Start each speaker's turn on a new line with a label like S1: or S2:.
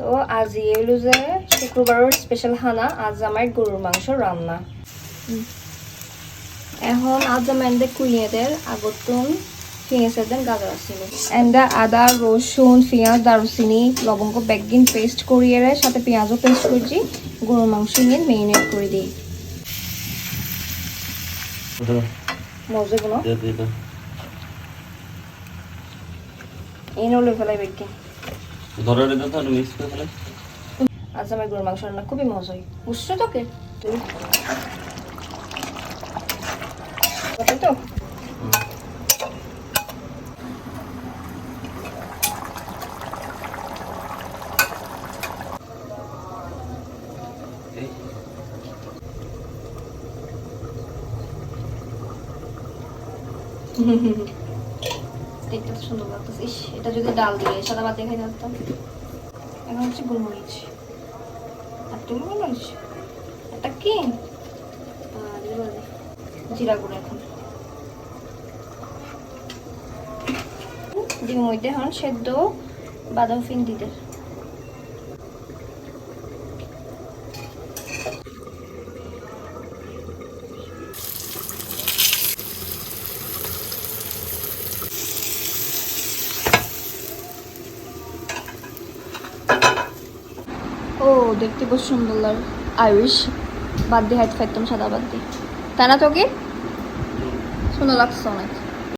S1: তো আজ হলো যে শুক্রবারের স্পেশাল খানা আজ আমার গরুর মাংস রান্না এখন আজ আমাদের কুইয়েদের আগতুন পেঁয়াজের দেন গাজর আসছিল এন্ডা আদা রসুন পেঁয়াজ দারুচিনি লবঙ্গ বেগিন পেস্ট করিয়ে সাথে পেঁয়াজও পেস্ট করছি গরুর মাংস নিয়ে মেরিনেট করে দিই মজা গুলো এই নলে ফেলাই বেগিন
S2: ধরে রেখে তাহলে মিক্স করে ফেলে।
S1: আজ আমার গরুর মাংস রান্না খুবই মজা হয় বুঝছ তোকে তো।
S2: এই।
S1: দেখতে সুন্দর লাগতেছে। ইস, এটা যদি ডাল দিয়ে সাদা ভাত দেখাই থাকতাম এখন হচ্ছে গোলমরিচ। আর তুমি গোলমরিচ? এটা কি? জিরা গুঁড়ো এখন। ডিম মধ্যে এখন সেদ্ধ, বাদাম ফিন দিতে। ও দেখতে খুব সুন্দর আয়ুষ আইরিশ বাদ দিয়ে হাইট ফাইতাম সাদা বাদ দিয়ে তাই না তোকে? সুন্দর লাগছে অনেক।